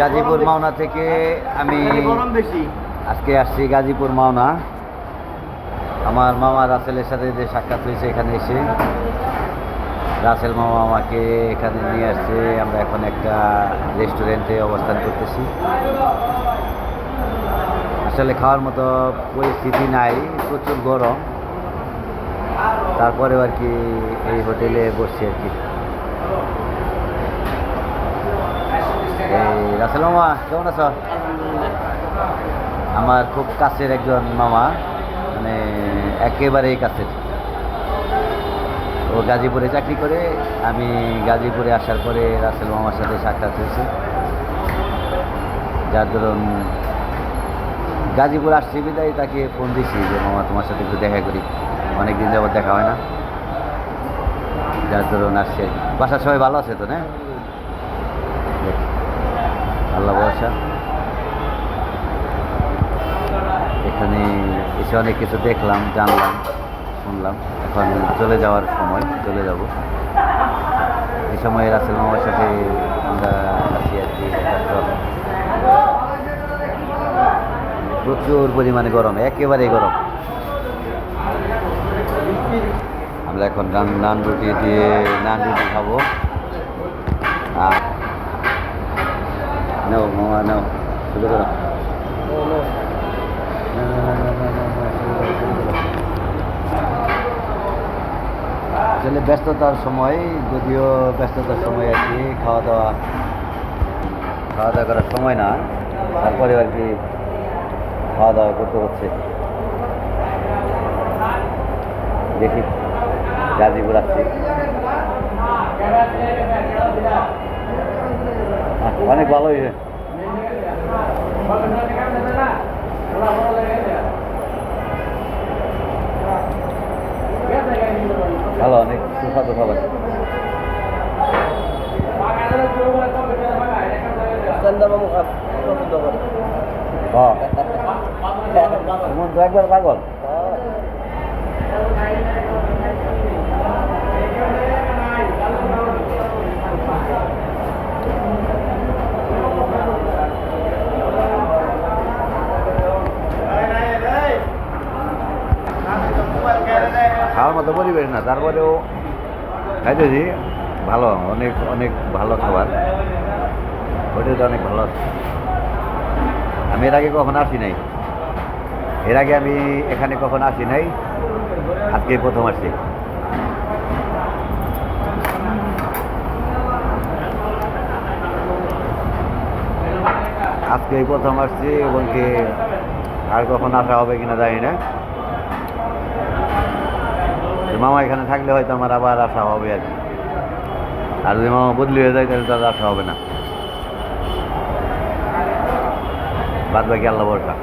গাজীপুর মাওনা থেকে আমি আজকে আসছি গাজীপুর মাওনা আমার মামা রাসেলের সাথে যে সাক্ষাৎ হয়েছে এখানে এসে। রাসেল মামা আমাকে এখানে নিয়ে আসছে। আমরা এখন একটা রেস্টুরেন্টে অবস্থান করতেছি। আসলে খাওয়ার মতো পরিস্থিতি নাই প্রচুর গরম। তারপরেও আর কি এই হোটেলে বসছি আর কি। রাসেল মামা কেমন আছো? আমার খুব কাছের একজন মামা মানে একেবারেই কাছের। ও গাজীপুরে চাকরি করে আমি গাজীপুরে আসার পরে রাসেল মামার সাথে সাক্ষাৎ হয়েছে। যার ধরুন গাজীপুর আসছি বিদায় তাকে ফোন দিছি যে মামা তোমার সাথে একটু দেখা করি। অনেক দিন যাবত দেখা হয় না। যার ধরুন আসছে। বাসার সবাই ভালো আছে তো না? আল্লাহ ভরসা এখানে এসে অনেক কিছু দেখলাম, জানলাম, শুনলাম। এখন চলে যাওয়ার সময়, চলে যাব। এই সময় রাসেল মামার সাথে আমরা আছি আর কি প্রচুর পরিমাণে গরম একেবারেই গরম। আমরা এখন নান রুটি দিয়ে নান রুটি খাব আর নাও মামা নাও শুরু করো আসলে ব্যস্ততার সময়, যদিও ব্যস্ততার সময় আর কি খাওয়া দাওয়া খাওয়া দাওয়া করার সময় না তারপরে আর কি খাওয়া দাওয়া করতে হচ্ছে। দেখি, গাজীপুর আসছি। অনেক ভালো হয়েছে। ভালো অনেক সুস্বাদু খাবার। একবার পাগল। মতো পরিবেশ না, তারপরেও খাইতেছি, ভালো, অনেক অনেক ভালো খাবার। হোটেলটা অনেক ভালো আমি এর আগে কখনো আসি নাই। এর আগে আমি এখানে কখনো আসি নাই, আজকে প্রথম আসছি। আজকে প্রথম আসছি এবং কি আর কখন আসা হবে কিনা জানি না। মামা এখানে থাকলে হয়তো আমার আবার আশা হবে আর কি। আর যদি মামা বদলি হয়ে যায়, তাহলে তার আসা হবে না। বাদ বাকি আল্লাহ ভরসা।